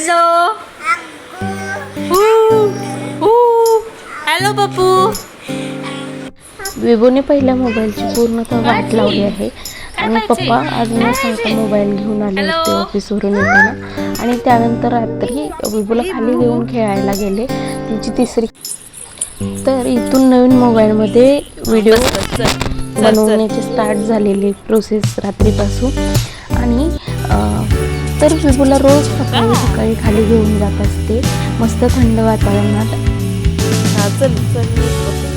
Hello hello Pappu विवोने पहिल्या मोबाईलची पूर्णतः वाट लावली आहे. आणि पप्पा आज न सांगता मोबाईल घेऊन आले होते ऑफिसवरून येताना. आणि त्यानंतर रात्री विभूला खाली घेऊन खेळायला गेले. तिची तिसरी तर इथून नवीन मोबाईलमध्ये व्हिडिओ बनवण्याची स्टार्ट झालेली प्रोसेस रात्रीपासून. तर विभूला रोज सकाळी सकाळी खाली घेऊन जात असते. मस्त थंड वातावरणात. चल चल.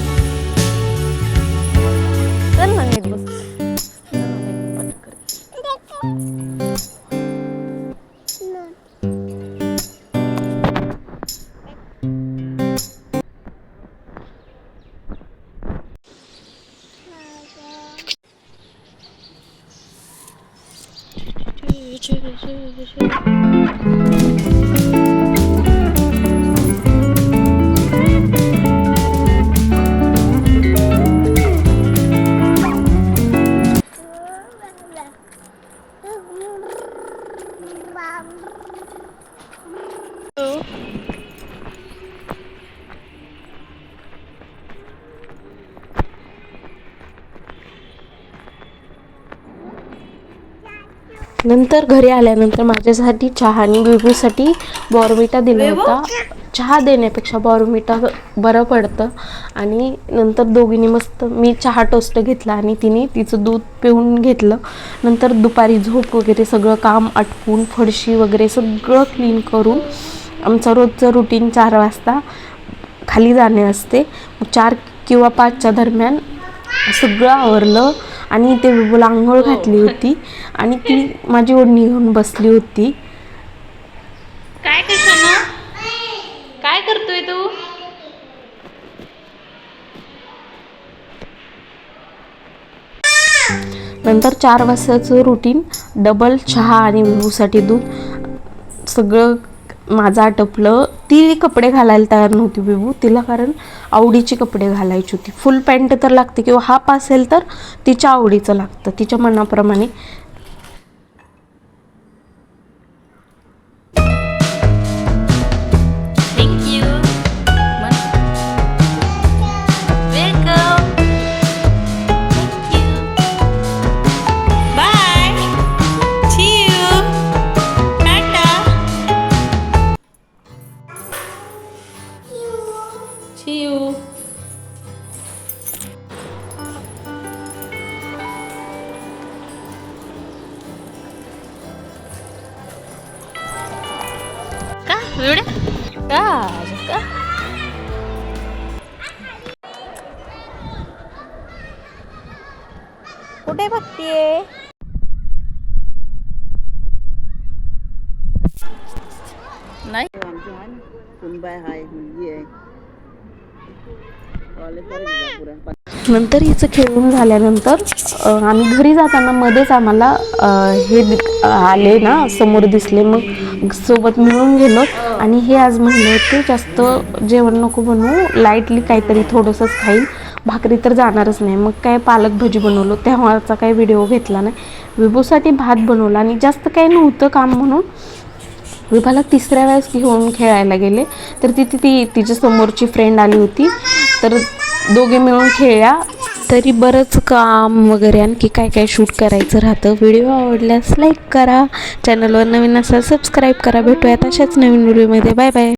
去去去去去 नंतर घरी आल्यानंतर माझ्यासाठी चहा आणि बेबीसाठी बॉर्मिटा दिला होता चहा देण्यापेक्षा बॉर्मिटा बरं पडतं. आणि नंतर दोघींनी मस्त मी चहा टोस्ट घेतला आणि तिने तिचं दूध पिऊन घेतलं. नंतर दुपारी झोप वगैरे सगळं काम आटपून फडशी वगैरे सगळं क्लीन करून आमचं रोजचं रुटीन चार वाजता खाली जाणे असते. चार किंवा पाचच्या दरम्यान सगळं आवरलं. आणि ते बिबूला आंघोळ घातली होती. आणि ती माझी ओढणी घेऊन बसली होती. काय करतो काय करतोय तू? नंतर चार वाजताचं रुटीन डबल चहा आणि बिबूसाठी दूध. सगळं माझं आटपलं. ती कपडे घालायला तयार नव्हती बिबू तिला कारण आवडीचे कपडे घालायची होती. फुल पॅन्ट तर लागते किंवा हाफ असेल तर तिच्या आवडीचं लागतं. तिच्या मनाप्रमाणे सी यू का एवढे का का कुठे बघतीये नाही सुनबाई हाय मुलगी आहे कॉलेज पुरा नंतर हिचं खेळून झाल्यानंतर आम्ही घरी जाताना मध्येच आम्हाला हे आले ना समोर दिसले. मग सोबत मिळून गेलो आणि हे आज म्हणले होते जास्त जेवण नको बनवू लाईटली काहीतरी थोडंसंच खाईल भाकरी तर जाणारच नाही. मग काय पालक भजी बनवलो तेव्हाचा काही व्हिडिओ घेतला नाही. विभूसाठी भात बनवला आणि जास्त काही नव्हतं काम म्हणून विभाला तिसऱ्या वेळेस घेऊन खेळायला गेले. तर तिथे ती तिच्या समोरची फ्रेंड आली होती. तर दोघे मिळून खेळल्या. तरी बरंच काम वगैरे आणखी काय काय शूट करायचं राहतं. व्हिडिओ आवडल्यास लाईक करा. चॅनलवर नवीन असाल सबस्क्राईब करा. भेटूयात अशाच नवीन व्हिडिओमध्ये बाय बाय